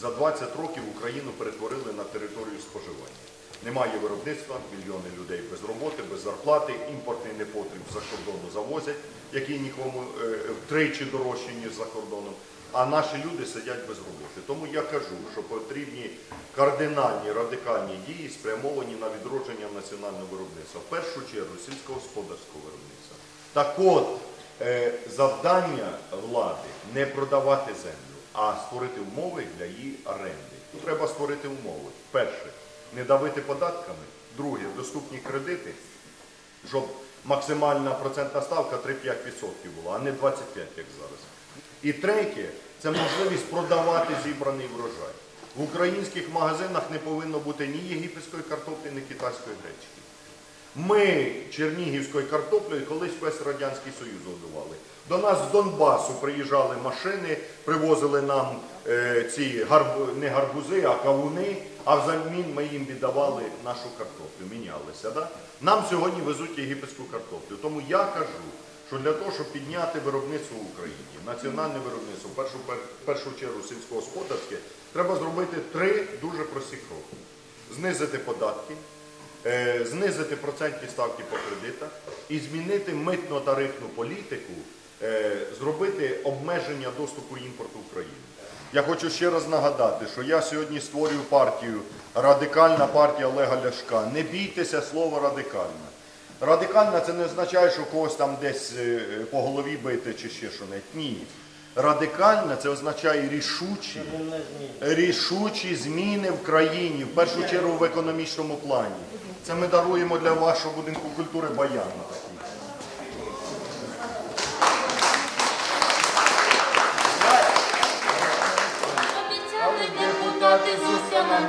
За 20 років Україну перетворили на територію споживання. Немає виробництва, мільйони людей без роботи, без зарплати, імпортний непотріб за кордону завозять, який нікому е, втричі дорожче, ніж за кордоном. А наші люди сидять без роботи. Тому я кажу, що потрібні кардинальні радикальні дії, спрямовані на відродження національного виробництва. В першу чергу сільськогосподарського виробництва. Так от, е, завдання влади не продавати землю, а створити умови для її оренди. Тут треба створити умови. Перше, не давити податками. Друге, доступні кредити, щоб максимальна процентна ставка 3-5% була, а не 25%, як зараз. І третє, це можливість продавати зібраний врожай. В українських магазинах не повинно бути ні єгипетської картоплі, ні китайської гречки. Ми чернігівською картоплею колись весь Радянський Союз годували. До нас з Донбасу приїжджали машини, привозили нам е, ці гарб... не гарбузи, а кавуни, а взамін ми їм віддавали нашу картоплю, мінялися. Нам сьогодні везуть єгипетську картоплю. Тому я кажу, що для того, щоб підняти виробництво в Україні, національне виробництво, в першу, першу чергу сільськогосподарське, треба зробити три дуже прості кроки. Знизити податки, знизити процентні ставки по кредитах і змінити митно-тарифну політику, е, зробити обмеження доступу імпорту в країну. Я хочу ще раз нагадати, що я сьогодні створюю партію Радикальна партія Олега Ляшка. Не бійтеся слова радикальна. Радикальна це не означає, що когось там десь е, по голові бити чи ще що небудь. Ні. Радикальна це означає рішучі, рішучі зміни в країні, в першу чергу в економічному плані. Це ми даруємо для вашого будинку культури баян. Обіцяли депутати з усіма